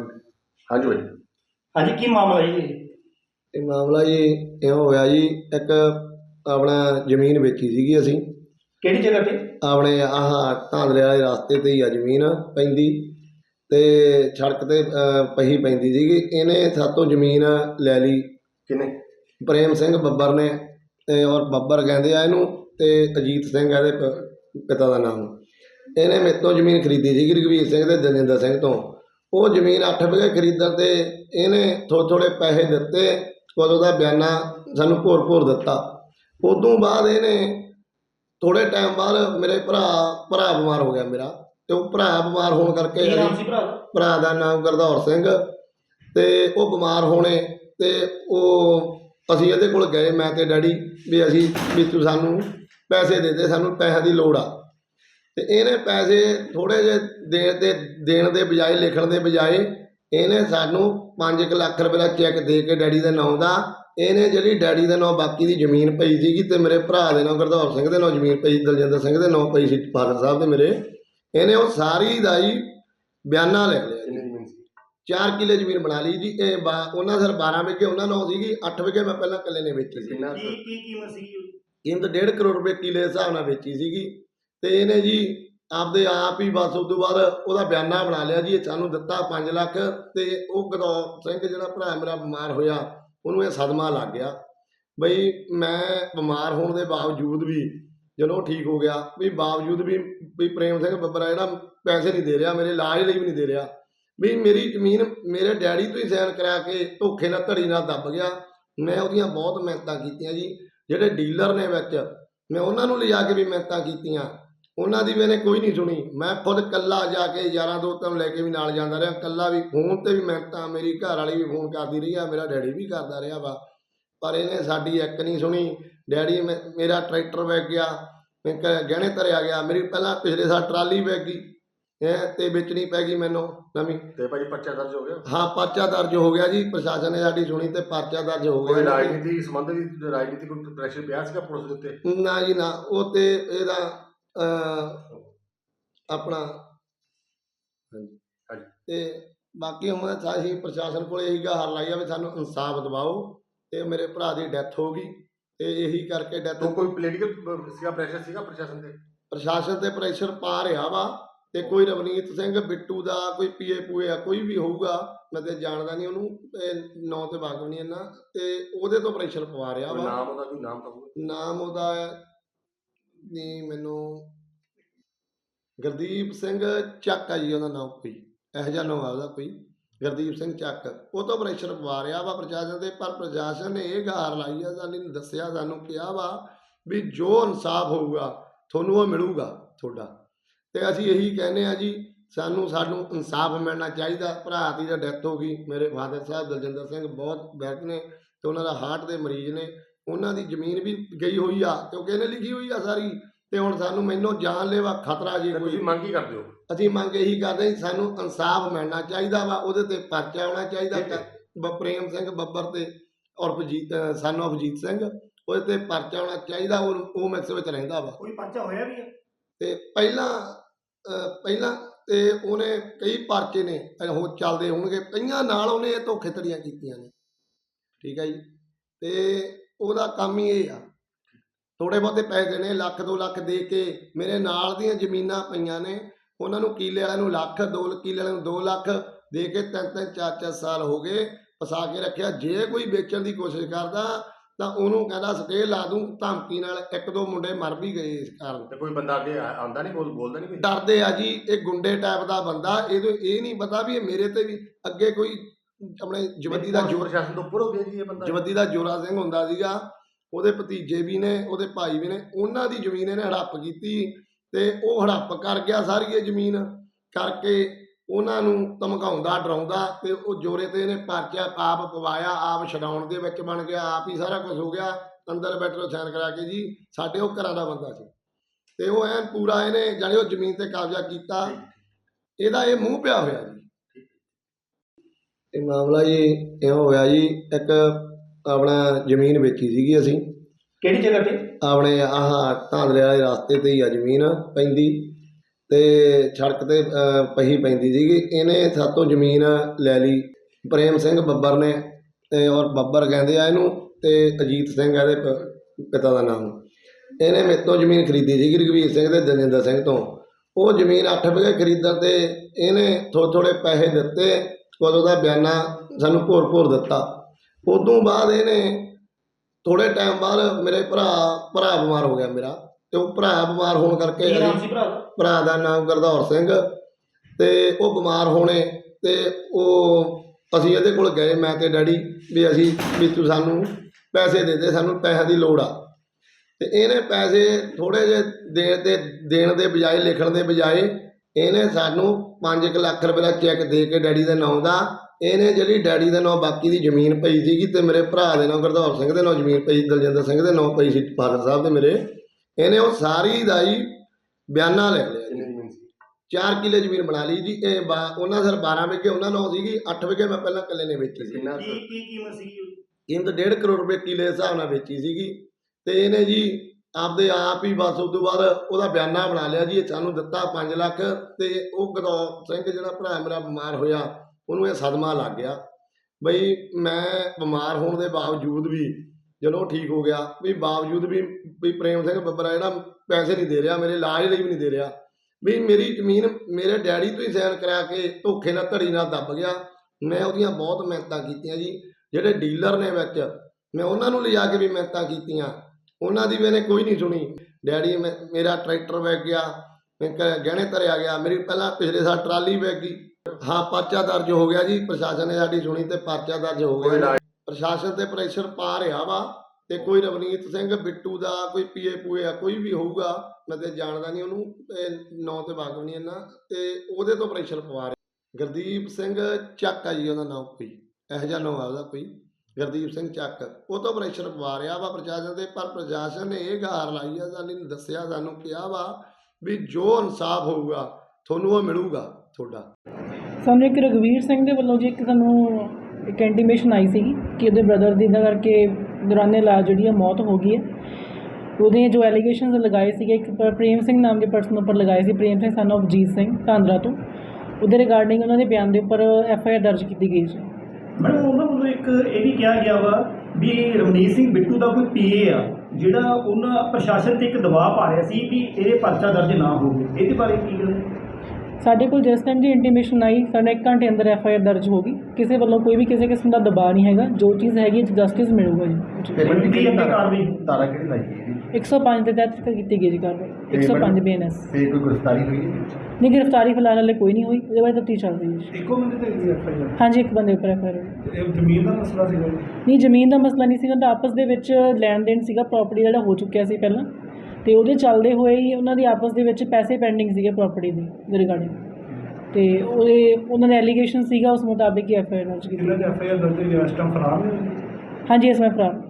ਹਾਂਜੀ ਭਾਈ। ਹਾਂਜੀ ਕੀ ਮਾਮਲਾ ਜੀ? ਇਹ? ਇਹ ਮਾਮਲਾ ਜੀ ਇਉਂ ਹੋਇਆ ਜੀ ਇੱਕ ਆਪਣਾ ਜ਼ਮੀਨ ਵੇਚੀ ਸੀਗੀ ਅਸੀਂ। ਕਿਹੜੀ ਜਗ੍ਹਾ ਤੇ? ਆਪਣੇ ਆਹ ਧਾਂਦਲੇ ਵਾਲੇ ਰਸਤੇ ਤੇ ਹੀ ਆ ਜ਼ਮੀਨ ਪੈਂਦੀ। ਤੇ ਸੜਕ ਤੇ ਪਹੀ ਪੈਂਦੀ ਸੀਗੀ। ਇਹਨੇ ਸਾਤੋਂ ਜ਼ਮੀਨ ਲੈ ਲਈ। ਕਿੰਨੇ? ਪ੍ਰੇਮ ਸਿੰਘ ਬੱਬਰ ਨੇ ਤੇ ਔਰ ਬੱਬਰ ਕਹਿੰਦੇ ਆ ਇਹਨੂੰ ਤੇ ਅਜੀਤ ਸਿੰਘ ਇਹਦੇ ਪ- ਪਿਤਾ ਦਾ ਨਾਮ। ਇਹਨੇ ਮੇਰੇ ਤੋਂ ਜ਼ਮੀਨ ਖਰੀਦੀ ਸੀਗੀ ਰਘਵੀਰ ਸਿੰਘ ਤੇ ਦਲਜਿੰਦਰ ਸਿੰਘ ਤੋਂ। ਉਹ ਜ਼ਮੀਨ 8 ਵਿਗੇ ਖਰੀਦਣ ਤੇ ਇਹਨੇ ਥੋੜ੍ਹੇ ਥੋੜ੍ਹੇ ਪੈਸੇ ਦਿੱਤੇ ਉਦੋਂ ਦਾ ਬਿਆਨਾ ਸਾਨੂੰ ਭੋਰ ਭੋਰ ਦਿੱਤਾ। ਉਦੋਂ ਬਾਅਦ ਇਹਨੇ ਥੋੜੇ ਟਾਈਮ ਬਾਅਦ ਮੇਰੇ ਭਰਾ ਭਰਾ ਬਿਮਾਰ ਹੋ ਗਿਆ ਮੇਰਾ। ਤੇ ਉਹ ਭਰਾ ਬਿਮਾਰ ਹੋਣ ਕਰਕੇ ਭਰਾ? ਦਾ? ਨਾਮ ਗੁਰਦੌਰ ਸਿੰਘ। ਤੇ ਉਹ ਬਿਮਾਰ ਹੋਣੇ ਤੇ ਉਹ ਅਸੀਂ ਇਹਦੇ ਕੋਲ ਗਏ ਮੈਂ ਤੇ ਡੈਡੀ ਵੀ ਅਸੀਂ ਵੀ ਤੂੰ ਸਾਨੂੰ ਪੈਸੇ ਦੇ ਦੇ ਸਾਨੂੰ ਪੈਸਿਆਂ ਦੀ ਲੋੜ ਆ। ਤੇ ਇਹਨੇ ਪੈਸੇ ਥੋੜੇ ਜਿਹੇ ਦੇਣ ਦੇ ਦੇਣ ਦੇ ਬਜਾਏ ਲਿਖਣ ਦੇ ਬਜਾਏ ਇਹਨੇ ਸਾਨੂੰ 5 ਲੱਖ ਰੁਪਏ ਦਾ ਚੈੱਕ ਦੇ ਕੇ ਡੈਡੀ ਦੇ ਨਾਂ ਦਾ ਇਹਨੇ ਜਿਹੜੀ ਡੈਡੀ ਦੇ ਨਾਂ ਬਾਕੀ ਦੀ ਜ਼ਮੀਨ ਪਈ ਸੀਗੀ ਤੇ ਮੇਰੇ ਭਰਾ ਦੇ ਨਾਂ ਗੁਰਦੌਰ ਸਿੰਘ ਦੇ ਨਾਂ ਜ਼ਮੀਨ ਪਈ ਦਲਜਿੰਦਰ ਸਿੰਘ ਦੇ ਨਾਂ ਪਈ ਸੀ ਫਾਦਰ ਸਾਹਿਬ ਦੇ ਮੇਰੇ ਇਹਨੇ ਉਹ ਸਾਰੀ ਦਾ ਹੀ ਬਿਆਨਾ ਲਿਖ ਲਿਆ 4 ਕਿੱਲੇ ਜ਼ਮੀਨ ਬਣਾ ਲਈ ਜੀ ਇਹ ਉਹਨਾਂ ਸਰ 12 ਵਿਗੇ ਉਹਨਾਂ ਨੂੰ ਸੀਗੀ 8 ਵਿਗੇ ਮੈਂ ਪਹਿਲਾਂ ਇਕੱਲੇ ਨੇ ਵੇਚੀ ਸੀ। ਕਿੰਨਾ ਕੀ ਕੀ ਕੀਮਤ ਸੀਗੀ? ਕੀਮਤ 1.5 ਕਰੋੜ ਰੁਪਏ ਕਿੱਲੇ ਦੇ ਹਿਸਾਬ ਨਾਲ ਵੇਚੀ ਸੀਗੀ। ਤੇ ਇਹਨੇ ਜੀ ਆਪਦੇ ਆਪ ਹੀ ਬਸ ਉਸ ਤੋਂ ਬਾਅਦ ਉਹਦਾ ਬਿਆਨਾ ਬਣਾ ਲਿਆ ਜੀ, ਇਹ ਸਾਨੂੰ ਦਿੱਤਾ 5 ਲੱਖ ਤੇ ਉਹ ਗਦੌਰ ਸਿੰਘ ਜਿਹੜਾ ਭਰਾ ਮੇਰਾ ਬਿਮਾਰ ਹੋਇਆ, ਉਹਨੂੰ ਇਹ ਸਦਮਾ ਲੱਗ ਗਿਆ। ਬਈ ਮੈਂ ਬਿਮਾਰ ਹੋਣ ਦੇ ਬਾਵਜੂਦ ਵੀ ਚਲੋ ਉਹ ਠੀਕ ਹੋ ਗਿਆ ਵੀ ਬਾਵਜੂਦ ਵੀ ਵੀ ਪ੍ਰੇਮ ਸਿੰਘ ਬੱਬਰਾ ਜਿਹੜਾ ਪੈਸੇ ਨਹੀਂ ਦੇ ਰਿਹਾ, ਮੇਰੇ ਇਲਾਜ ਲਈ ਵੀ ਨਹੀਂ ਦੇ ਰਿਹਾ। ਵੀ ਮੇਰੀ ਜ਼ਮੀਨ ਮੇਰੇ ਡੈਡੀ ਤੋਂ ਹੀ ਸਾਈਨ ਕਰਾ ਕੇ ਧੋਖੇ ਨਾਲ ਧੜੀ ਨਾਲ ਦੱਬ ਗਿਆ। ਮੈਂ ਉਹਦੀਆਂ ਬਹੁਤ ਮਿਹਨਤਾਂ ਕੀਤੀਆਂ ਜੀ, ਜਿਹੜੇ ਡੀਲਰ ਨੇ ਵਿੱਚ, ਮੈਂ ਉਹਨਾਂ ਨੂੰ ਲਿਜਾ ਕੇ ਵੀ ਮਿਹਨਤਾਂ ਕੀਤੀਆਂ। ਉਹਨਾਂ ਦੀ ਵੀ ਇਹਨੇ ਕੋਈ ਨਹੀਂ ਸੁਣੀ। ਮੈਂ ਖੁਦ ਕੱਲਾ ਜਾ ਕੇ ਯਾਰਾਂ ਦੋਸਤਾਂ ਨੂੰ ਲੈ ਕੇ ਵੀ ਨਾਲ ਜਾਂਦਾ ਰਿਹਾ। ਕੱਲਾ ਵੀ ਫੋਨ ਤੇ ਵੀ ਮਿਹਨਤਾਂ ਮੇਰੀ ਘਰ ਵਾਲੀ ਵੀ ਫੋਨ ਕਰਦੀ ਰਹੀ ਆ ਮੇਰਾ ਡੈਡੀ ਵੀ ਕਰਦਾ ਰਿਹਾ ਵਾ। ਪਰ ਇਹਨੇ ਸਾਡੀ ਇੱਕ ਨਹੀਂ ਸੁਣੀ। ਡੈਡੀ ਮੇ- ਮੇਰਾ ਟਰੈਕਟਰ ਵਿਕ ਗਿਆ ਮੈਂ ਗਹਿਣੇ ਧਰਿਆ ਗਿਆ। ਮੇਰੀ ਪਹਿਲਾਂ ਪਿਛਲੇ ਸਾਲ ਟਰਾਲੀ ਵਿਕ ਗਈ। ਤੇ ਵੇਚਣੀ ਪੈ ਗਈ ਮੈਨੂੰ ਨਵੀਂ। ਤੇ ਭਾਈ ਪਰਚਾ ਦਰਜ ਹੋ ਗਿਆ? ਹਾਂ ਪਰਚਾ ਦਰਜ ਹੋ ਗਿਆ ਜੀ। ਪ੍ਰਸ਼ਾਸਨ ਨੇ ਸਾਡੀ ਸੁਣੀ ਤੇ ਪਰਚਾ ਦਰਜ ਹੋ ਕੋਈ ਗਿਆ ਰਾਜਨੀਤੀ ਸੰਬੰਧ ਦੀ ਰਾਜਨੀਤੀ ਕੋਈ ਪ੍ਰੈਸ਼ਰ ਪਿਆ ਸੀਗਾ ਪੁਲਿਸ ਦੇ ਉੱਤੇ? ਨਾ ਜੀ ਨਾ ਉਹ ਤੇ ਇਹਦਾ ਆਪਣਾ ਹਾਂਜੀ ਹਾਂਜੀ। ਤੇ ਬਾਕੀ ਹੁਣ ਅਸੀਂ ਪ੍ਰਸ਼ਾਸਨ ਕੋਲ ਇਹੀ ਗਹਾਰ ਲਾਈ ਆ ਵੀ ਸਾਨੂੰ ਇਨਸਾਫ ਦਿਵਾਓ ਤੇ ਮੇਰੇ ਭਰਾ ਦੀ ਡੈਥ ਹੋ ਗਈ ਤੇ ਇਹੀ ਕਰਕੇ ਡੈਥ ਤੋਂ ਕੋਈ ਪੋਲੀਟੀਕਲ ਸੀਗਾ ਪ੍ਰੈਸ਼ਰ ਸੀਗਾ ਪ੍ਰਸ਼ਾਸਨ ਤੇ? ਪ੍ਰਸ਼ਾਸਨ ਤੇ ਪ੍ਰੈਸ਼ਰ ਪਾ ਰਿਹਾ ਵਾ ਤੇ ਕੋਈ ਰਵਨੀਤ ਸਿੰਘ ਬਿੱਟੂ ਦਾ ਕੋਈ ਪੀਏ ਪੂਏ ਆ ਕੋਈ ਵੀ ਹੋਊਗਾ ਮੈਂ ਤੇ ਜਾਣਦਾ ਨਹੀਂ ਉਹਨੂੰ ਨਾਂ ਤੇ ਵਾਕਫ ਨਹੀਂ ਇੰਨਾ ਤੇ ਉਹਦੇ ਤੋਂ ਪ੍ਰੈਸ਼ਰ ਪਵਾ ਰਿਹਾ ਵਾ। ਨਾਮ ਉਹਦਾ ਕੋਈ ਨਾਮ ਤਾਂ ਨਾਮ ਉਹਦਾ ਨਹੀਂ ਮੈਨੂੰ ਗੁਰਦੀਪ ਸਿੰਘ ਚੱਕ ਆ ਜੀ, ਉਹਦਾ ਨਾਮ ਕੋਈ, ਇਹੋ ਜਿਹਾ ਨਾਮ ਆ ਉਹਦਾ ਕੋਈ, ਗੁਰਦੀਪ ਸਿੰਘ ਚੱਕ। ਉਹ ਤੋਂ ਪ੍ਰੈਸ਼ਰ ਪਵਾ ਰਿਹਾ ਵਾ ਪ੍ਰਸ਼ਾਸਨ ਤੇ, ਪਰ ਪ੍ਰਸ਼ਾਸਨ ਨੇ ਇਹ ਗਾਰ ਲਾਈ ਆ, ਸਾਨੂੰ ਦੱਸਿਆ, ਸਾਨੂੰ ਕਿਹਾ ਵਾ ਵੀ ਜੋ ਇਨਸਾਫ ਹੋਊਗਾ, ਤੁਹਾਨੂੰ ਉਹ ਮਿਲੂਗਾ ਤੁਹਾਡਾ। ਤੇ ਅਸੀਂ ਇਹੀ ਕਹਿੰਦੇ ਆ ਜੀ, ਸਾਨੂੰ ਸਾਨੂੰ ਇਨਸਾਫ ਮਿਲਣਾ ਚਾਹੀਦਾ। ਭਰਾ ਦੀ ਤਾਂ ਡੈਥ ਹੋ ਗਈ, ਮੇਰੇ ਫਾਦਰ ਸਾਹਿਬ ਦਲਜਿੰਦਰ ਸਿੰਘ ਬਹੁਤ ਬੈਠ ਨੇ ਤੇ ਉਹਨਾਂ ਦਾ ਹਾਰਟ ਦੇ ਮਰੀਜ਼ ਨੇ। ਉਹਨਾਂ ਦੀ ਜ਼ਮੀਨ ਵੀ ਗਈ ਹੋਈ ਆ ਕਿਉਂਕਿ ਇਹਨੇ ਲਿਖੀ ਹੋਈ ਆ ਸਾਰੀ ਤੇ ਹੁਣ ਸਾਨੂੰ ਮੈਨੂੰ ਜਾਨਲੇਵਾ ਖਤਰਾ ਜੀ ਕੋਈ ਤੁਸੀਂ ਮੰਗ ਕੀ ਕਰਦੇ ਹੋ? ਅਸੀਂ ਮੰਗ ਇਹੀ ਕਰਦੇ ਹਾਂ ਸਾਨੂੰ ਇਨਸਾਫ ਮਿਲਣਾ ਚਾਹੀਦਾ ਵਾ ਉਹਦੇ ਤੇ ਪਰਚਾ ਹੋਣਾ ਚਾਹੀਦਾ ਹੈ। ਪ੍ਰੇਮ ਸਿੰਘ ਬੱਬਰ ਤੇ ਔਰ ਜੀਤ ਸਨ of ਜੀਤ ਸਿੰਘ ਉਹਦੇ ਤੇ ਪਰਚਾ ਹੋਣਾ ਚਾਹੀਦਾ ਉਹ ਉਹ ਮਿਕਸ ਵਿੱਚ ਰਹਿੰਦਾ ਵਾ। ਕੋਈ ਪਰਚਾ ਹੋਇਆ ਵੀ ਹੈ ਤੇ ਪਹਿਲਾਂ ਪਹਿਲਾਂ ਤੇ ਉਹਨੇ ਕਈ ਪਰਚੇ ਨੇ ਉਹ ਚੱਲਦੇ ਹੋਣਗੇ ਕਈਆਂ ਨਾਲ ਉਹਨੇ ਇਹ ਧੋਖੇਧੜੀਆਂ ਕੀਤੀਆਂ ਨੇ। ਠੀਕ ਹੈ ਜੀ। ਤੇ ਉਹਦਾ ਕੰਮ ਹੀ ਇਹ ਆ। ਥੋੜੇ ਬਹੁਤੇ ਪੈਸੇ ਦੇਣੇ ਲੱਖ 2 ਲੱਖ ਦੇ ਕੇ ਮੇਰੇ ਨਾਲ ਦੀਆਂ ਜ਼ਮੀਨਾਂ ਪਈਆਂ ਨੇ। ਉਹਨਾਂ ਨੂੰ ਕੀਲੇ ਵਾਲਿਆਂ ਨੂੰ ਲੱਖ ਦੋ ਕੀਲੇ ਵਾਲਿਆਂ ਨੂੰ 2 ਲੱਖ ਦੇ ਕੇ ਤਿੰਨ ਤਿੰਨ ਚਾਰ ਚਾਰ ਸਾਲ ਹੋ ਗਏ ਫਸਾ ਕੇ ਰੱਖਿਆ। ਜੇ ਕੋਈ ਵੇਚਣ ਦੀ ਕੋਸ਼ਿਸ਼ ਕਰਦਾ ਤਾਂ ਉਹਨੂੰ ਕਹਿੰਦਾ ਸਟੇ ਲਾ ਦੂੰ ਧਮਕੀ ਨਾਲ ਇੱਕ ਦੋ ਮੁੰਡੇ ਮਰ ਵੀ ਗਏ ਇਸ ਕਾਰਨ। ਤੇ ਕੋਈ ਬੰਦਾ ਅੱਗੇ ਆਉਂਦਾ ਨਹੀਂ ਬੋਲ ਬੋਲਦਾ ਨਹੀਂ ਕੋਈ? ਡਰਦੇ ਆ ਜੀ ਇਹ ਗੁੰਡੇ ਟਾਈਪ ਦਾ ਬੰਦਾ ਇਹਦੇ ਇਹ ਨਹੀਂ ਪਤਾ ਵੀ ਇਹ ਮੇਰੇ ਤੇ ਵੀ ਅੱਗੇ ਕੋਈ ਆਪਣੇ ਜਵੱਦੀ ਦਾ ਜੋਰ ਪ੍ਰਸ਼ਾਸਨ ਤੋਂ ਉੱਪਰ ਹੋ ਗਿਆ ਜੀ ਇਹ ਬੰਦਾ। ਜਵੱਦੀ ਦਾ ਜੋਰਾ ਸਿੰਘ ਹੁੰਦਾ ਸੀਗਾ ਉਹਦੇ ਭਤੀਜੇ ਵੀ ਨੇ ਉਹਦੇ ਭਾਈ ਵੀ ਨੇ ਉਹਨਾਂ ਦੀ ਜ਼ਮੀਨ ਇਹਨੇ ਹੜੱਪ ਕੀਤੀ ਤੇ ਉਹ ਹੜੱਪ ਕਰ ਗਿਆ ਸਾਰੀ ਇਹ ਜ਼ਮੀਨ ਕਰਕੇ ਉਹਨਾਂ ਨੂੰ ਧਮਕਾਉਂਦਾ ਡਰਾਉਂਦਾ ਤੇ ਉਹ ਜੋਰੇ ਤੇ ਇਹਨੇ ਪਰਚਾ ਆਪ ਪਵਾਇਆ ਆਪ ਛਡਾਉਣ ਦੇ ਵਿੱਚ ਬਣ ਗਿਆ ਆਪ ਹੀ ਸਾਰਾ ਕੁਝ ਹੋ ਗਿਆ ਅੰਦਰ ਬੈਠੋ ਸਾਈਨ ਕਰਾ ਕੇ ਜੀ ਸਾਡੇ ਉਹ ਘਰਾਂ ਦਾ ਬੰਦਾ ਸੀ। ਤੇ ਉਹ ਐਨ ਪੂਰਾ ਇਹਨੇ ਜਾਣੀ ਉਹ ਜ਼ਮੀਨ ਤੇ ਕਬਜ਼ਾ ਕੀਤਾ ਇਹਦਾ ਇਹ ਮੂੰਹ ਪਿਆ ਹੋਇਆ ਜੀ। ਇਹ ਮਾਮਲਾ ਜੀ ਇਉਂ ਹੋਇਆ ਜੀ ਇੱਕ ਆਪਣਾ ਜ਼ਮੀਨ ਵੇਚੀ ਸੀਗੀ ਅਸੀਂ। ਕਿਹੜੀ ਜਗ੍ਹਾ ਤੇ? ਆਪਣੇ ਆਹ ਧਾਂਦਲੇ ਵਾਲੇ ਰਸਤੇ ਤੇ ਹੀ ਆ ਜ਼ਮੀਨ ਪੈਂਦੀ। ਤੇ ਸੜਕ ਤੇ ਪਹੀ ਪੈਂਦੀ ਸੀਗੀ। ਇਹਨੇ ਸਾਤੋਂ ਜ਼ਮੀਨ ਲੈ ਲਈ। ਪ੍ਰੇਮ ਸਿੰਘ ਬੱਬਰ ਨੇ ਤੇ ਔਰ ਬੱਬਰ ਕਹਿੰਦੇ ਆ ਇਹਨੂੰ ਤੇ ਅਜੀਤ ਸਿੰਘ ਆ ਇਹਦੇ ਪ- ਪਿਤਾ ਦਾ ਨਾਮ। ਇਹਨੇ ਮੇਰੇ ਤੋਂ ਜ਼ਮੀਨ ਖਰੀਦੀ ਸੀ ਰਘਵੀਰ ਸਿੰਘ ਤੇ ਦਲਜਿੰਦਰ ਸਿੰਘ ਤੋਂ। ਉਹ ਜ਼ਮੀਨ 8 ਵਜੇ ਖਰੀਦਣ ਤੇ ਇਹਨੇ ਥੋੜ੍ਹੇ ਥੋੜ੍ਹੇ ਪੈਸੇ ਦਿੱਤੇ। ਉਦੋਂ ਦਾ ਬਿਆਨਾ ਸਾਨੂੰ ਭੋਰ ਭੋਰ ਦਿੱਤਾ। ਉਦੋਂ ਬਾਅਦ ਇਹਨੇ ਥੋੜੇ ਟਾਈਮ ਬਾਅਦ ਮੇਰੇ ਭਰਾ ਭਰਾ ਬਿਮਾਰ ਹੋ ਗਿਆ ਮੇਰਾ ਤੇ ਉਹ ਭਰਾ ਬਿਮਾਰ ਹੋਣ ਕਰਕੇ ਕੀ ਨਾਮ ਅਸੀਂ- ਸੀ ਭਰਾ ਦਾ? ਭਰਾ ਦਾ ਨਾਮ ਗੁਰਦੌਰ ਸਿੰਘ ਤੇ ਉਹ ਬਿਮਾਰ ਹੋਣੇ ਤੇ ਉਹ ਅਸੀਂ ਇਹਦੇ ਕੋਲ ਗਏ। ਮੈਂ ਤੇ ਡੈਡੀ ਵੀ ਅਸੀਂ ਵੀ ਤੂੰ ਸਾਨੂੰ ਪੈਸੇ ਦੇ ਦੇ ਸਾਨੂੰ ਪੈਸਿਆਂ ਦੀ ਲੋੜ ਆ। ਤੇ ਇਹਨੇ ਪੈਸੇ ਥੋੜੇ ਜਿਹੇ ਦੇਣ ਦੇ ਦੇਣ ਦੇ ਬਜਾਏ ਲਿਖਣ ਦੇ ਬਜਾਏ ਇਹਨੇ ਸਾਨੂੰ 5 ਲੱਖ ਰੁਪਏ ਦਾ ਚੈੱਕ ਦੇ ਕੇ ਡੈਡੀ ਦੇ ਨਾਂ ਦਾ ਇਹਨੇ ਜਿਹੜੀ ਡੈਡੀ ਦੇ ਨਾਂ ਬਾਕੀ ਦੀ ਜ਼ਮੀਨ ਪਈ ਸੀਗੀ ਤੇ ਮੇਰੇ ਭਰਾ ਦੇ ਨਾਂ ਗੁਰਦੌਰ ਸਿੰਘ ਦੇ ਨਾਂ ਜ਼ਮੀਨ ਪਈ ਦਲਜਿੰਦਰ ਸਿੰਘ ਦੇ ਨਾਂ ਪਈ ਸੀ ਫਾਦਰ ਸਾਹਿਬ ਦੇ ਮੇਰੇ। ਇਹਨੇ ਉਹ ਸਾਰੀ ਦਾ ਹੀ ਬਿਆਨਾ ਲਿਖ ਲਿਆ ਜੀ। ਕਿੰਨੀ ਜ਼ਮੀਨ ਸੀ? 4 ਕਿੱਲੇ ਜ਼ਮੀਨ ਬਣਾ ਲਈ ਜੀ। ਇਹ ਉਹਨਾਂ ਸਰ 12 ਵਿਗੇ ਉਹਨਾਂ ਨਾਲ ਸੀਗੀ 8 ਵਿਗੇ ਮੈਂ ਪਹਿਲਾਂ ਇਕੱਲੇ ਨੇ ਵੇਚੀ ਸੀ। ਕਿੰਨਾ ਕੀ ਕੀ ਕੀਮਤ ਸੀਗੀ ਕੀਮਤ 1.5 ਕਰੋੜ ਰੁਪਏ ਕਿੱਲੇ ਦੇ ਹਿਸਾਬ ਨਾਲ ਵੇਚੀ ਸੀਗੀ। ਤੇ ਇਹਨੇ ਜੀ ਆਪਦੇ ਆਪ ਹੀ ਬਸ ਉਸ ਤੋਂ ਬਾਅਦ ਉਹਦਾ ਬਿਆਨਾ ਬਣਾ ਲਿਆ ਜੀ, ਇਹ ਸਾਨੂੰ ਦਿੱਤਾ 5 ਲੱਖ ਤੇ ਉਹ ਗਦੌਰ ਸਿੰਘ ਜਿਹੜਾ ਭਰਾ ਮੇਰਾ ਬਿਮਾਰ ਹੋਇਆ, ਉਹਨੂੰ ਇਹ ਸਦਮਾ ਲੱਗ ਗਿਆ। ਬਈ ਮੈਂ ਬਿਮਾਰ ਹੋਣ ਦੇ ਬਾਵਜੂਦ ਵੀ ਜਦੋਂ ਉਹ ਠੀਕ ਹੋ ਗਿਆ ਵੀ ਬਾਵਜੂਦ ਵੀ ਵੀ ਪ੍ਰੇਮ ਸਿੰਘ ਬੱਬਰਾ ਜਿਹੜਾ ਪੈਸੇ ਨਹੀਂ ਦੇ ਰਿਹਾ, ਮੇਰੇ ਇਲਾਜ ਲਈ ਵੀ ਨਹੀਂ ਦੇ ਰਿਹਾ। ਵੀ ਮੇਰੀ ਜ਼ਮੀਨ ਮੇਰੇ ਡੈਡੀ ਤੋਂ ਹੀ ਸਾਈਨ ਕਰਾ ਕੇ ਧੋਖੇ ਨਾਲ ਧੜੀ ਨਾਲ ਦੱਬ ਗਿਆ। ਮੈਂ ਉਹਦੀਆਂ ਬਹੁਤ ਮਿਹਨਤਾਂ ਕੀਤੀਆਂ ਜੀ, ਜਿਹੜੇ ਡੀਲਰ ਨੇ ਵਿੱਚ, ਮੈਂ ਉਹਨਾਂ ਨੂੰ ਲਿਜਾ ਕੇ ਵੀ ਮਿਹਨਤਾਂ ਕੀਤੀਆਂ। ਉਹਨਾਂ ਦੀ ਇਹਨੇ ਕੋਈ ਨਹੀਂ ਸੁਣੀ। ਡੈਡੀ ਮੇਰਾ ਟਰੈਕਟਰ ਵਿਕ ਗਿਆ। ਮੈਂ ਗਹਿਣੇ ਧਰਿਆ ਗਿਆ। ਮੇਰੀ ਪਹਿਲਾਂ ਪਿਛਲੇ ਸਾਲ ਟਰਾਲੀ ਵਿਕ ਗਈ। ਹਾਂ ਪਰਚਾ ਦਰਜ ਹੋ ਗਿਆ ਜੀ। ਪ੍ਰਸ਼ਾਸਨ ਨੇ ਸਾਡੀ ਸੁਣੀ ਤੇ ਪਰਚਾ ਦਰਜ ਹੋ ਗਿਆ। ਪ੍ਰਸ਼ਾਸਨ ਤੇ ਪ੍ਰੈਸ਼ਰ ਪਾ ਰਿਹਾ ਵਾ ਤੇ ਕੋਈ ਰਵਨੀਤ ਸਿੰਘ ਬਿੱਟੂ ਦਾ ਕੋਈ ਪੀਏ ਪੂਏ ਆ ਕੋਈ ਵੀ ਹੋਊਗਾ ਮੈਂ ਤੇ ਜਾਣਦਾ ਨਹੀਂ ਉਹਨੂੰ। ਨਾਂ ਤੇ ਵਾਕਫ ਨਹੀਂ ਇੰਨਾ। ਤੇ ਉਹਦੇ ਤੋਂ ਪ੍ਰੈਸ਼ਰ ਪਵਾ ਰਿਹਾ। ਗੁਰਦੀਪ ਸਿੰਘ ਚੱਕ ਆ ਜੀ ਉਹਦਾ ਨਾਮ ਕੋਈ। ਇਹੋ ਜਿਹਾ ਨਾਮ ਕੋਈ। ਗੁਰਦੀਪ ਸਿੰਘ ਚੱਕ। ਉਹ ਤੋਂ ਪ੍ਰੈਸ਼ਰ ਪਵਾ ਰਿਹਾ ਵਾ ਪ੍ਰਸ਼ਾਸਨ ਤੇ, ਪਰ ਪ੍ਰਸ਼ਾਸਨ ਨੇ ਇਹ ਗਾਰ ਲਾਈ ਆ, ਸਾਨੂੰ ਦੱਸਿਆ, ਸਾਨੂੰ ਕਿਹਾ ਵਾ ਵੀ ਜੋ ਇਨਸਾਫ ਹੋਊਗਾ, ਤੁਹਾਨੂੰ ਉਹ ਮਿਲੂਗਾ, ਤੁਹਾਡਾ। ਸਾਨੂੰ ਇੱਕ ਰਘਵੀਰ ਸਿੰਘ ਦੇ ਵੱਲੋਂ ਜੀ ਇੱਕ ਸਾਨੂੰ ਇੱਕ ਇੰਟੀਮੇਸ਼ਨ ਆਈ ਸੀਗੀ ਕਿ ਉਹਦੇ ਬ੍ਰਦਰ ਦੀ ਦਾ ਕਰਕੇ ਦੌਰਾਨੇ ਇਲਾਜ ਜਿਹੜੀ ਆ ਮੌਤ ਹੋ ਗਈ ਹੈ ਉਹਦੇ ਜੋ ਐਲੀਗੇਸ਼ਨਸ ਲਗਾਏ ਸੀਗੇ, ਇੱਕ ਪ੍ਰੇਮ ਸਿੰਘ ਨਾਮ ਦੇ ਪਰਸਨ ਉੱਪਰ ਲਗਾਏ ਸੀ, ਪ੍ਰੇਮ ਸਿੰਘ ਸਨ of ਜੀਤ ਸਿੰਘ, ਧਾਂਦਰਾ ਤੋਂ। ਉਹਦੇ ਰਿਗਾਰਡਿੰਗ ਉਹਨਾਂ ਦੇ ਬਿਆਨ ਦੇ ਉੱਪਰ ਐਫ ਆਈ ਆਰ ਦਰਜ ਕੀਤੀ ਗਈ ਸੀ। ਮੈਡਮ ਉਹਨਾਂ ਵੱਲੋਂ ਇੱਕ ਇਹ ਵੀ ਕਿਹਾ ਗਿਆ ਵਾ ਵੀ ਰਮਨੀਤ ਸਿੰਘ ਬਿੱਟੂ ਦਾ ਕੋਈ ਪੀਏ ਆ ਜਿਹੜਾ ਉਹਨਾਂ ਪ੍ਰਸ਼ਾਸਨ ਤੇ ਇੱਕ ਦਬਾਅ ਪਾ ਰਿਹਾ ਸੀ ਵੀ ਇਹ ਪਰਚਾ ਦਰਜ ਨਾ ਹੋਵੇ। ਇਹਦੇ ਬਾਰੇ ਕੀ ਗੱਲ ਹੈ? ਸਾਡੇ ਕੋਲ ਜਿਸ ਟਾਈਮ ਦੀ ਇੰਟੀਮੇਸ਼ਨ ਆਈ ਸਾਡਾ ਇੱਕ ਘੰਟੇ ਅੰਦਰ ਐਫ ਆਈ ਆਰ ਦਰਜ ਹੋ ਗਈ। ਕਿਸੇ ਵੱਲੋਂ ਕੋਈ ਵੀ ਕਿਸੇ ਕਿਸਮ ਦਾ ਦਬਾਅ ਨਹੀਂ ਹੈਗਾ। ਜੋ ਚੀਜ਼ ਹੈਗੀ ਜਸਟਿਸ ਮਿਲੂਗਾ ਜੀ। ਅੱਗੇ ਕਾਰਵਾਈ? ਤਾਰਾ ਕਿਹੜੀ ਲਾਈ ਹੈ ਇਹਦੀ? 105 ਦੇ ਤਹਿਤ ਕੀਤੀ ਗਈ ਜੀ ਕਾਰਵਾਈ। 105 ਬੀਐਨਐਸ ਤੇ ਕੋਈ ਗ੍ਰਿਫਤਾਰੀ ਹੋਈ ਹੈ ਨਹੀਂ ਗ੍ਰਿਫਤਾਰੀ ਫਿਲਹਾਲ ਹਲੇ ਕੋਈ ਨਹੀਂ ਹੋਈ। ਉਹਦੇ ਬਾਰੇ ਤਫਤੀਸ਼ ਚੱਲ ਰਹੀ ਹੈ ਇੱਕੋ ਬੰਦੇ ਤੇ ਐਫ ਆਈ ਹਾਂਜੀ ਇੱਕ ਬੰਦੇ ਉੱਪਰ ਐਫ ਆਈ ਆਰ ਜ਼ਮੀਨ ਦਾ ਮਸਲਾ ਸੀਗਾ ਨਹੀਂ ਜ਼ਮੀਨ ਦਾ ਮਸਲਾ ਨਹੀਂ ਸੀਗਾ। ਤਾਂ ਆਪਸ ਦੇ ਵਿੱਚ ਲੈਣ ਦੇਣ ਸੀਗਾ। ਪ੍ਰਾਪਰਟੀ ਦਾ ਜਿਹੜਾ ਹੋ ਚੁੱਕਿਆ ਸੀ ਪਹਿਲਾਂ। ਤੇ ਉਹਦੇ ਚੱਲਦੇ ਹੋਏ ਹੀ ਉਹਨਾਂ ਦੀ ਆਪਸ ਦੇ ਵਿੱਚ ਪੈਸੇ ਪੈਂਡਿੰਗ ਸੀਗੇ ਪ੍ਰਾਪਰਟੀ ਦੇ ਰਿਗਾਰਡਿੰਗ ਤੇ ਉਹਦੇ ਉਹਨਾਂ ਦੇ ਐਲੀਗੇਸ਼ਨ ਸੀਗਾ ਉਸ ਮੁਤਾਬਿਕ ਹੀ ਐਫ ਆਈ ਆਰ ਦਰਜ ਕੀਤੀ। ਐਫ ਆਈ ਆਰ ਦਰਜ ਹੋਈ ਇਸ ਟਾਈਮ ਫਰਾਰ ਨੇ? ਹਾਂਜੀ ਇਸ ਮੈਂ ਫਰਾਰ।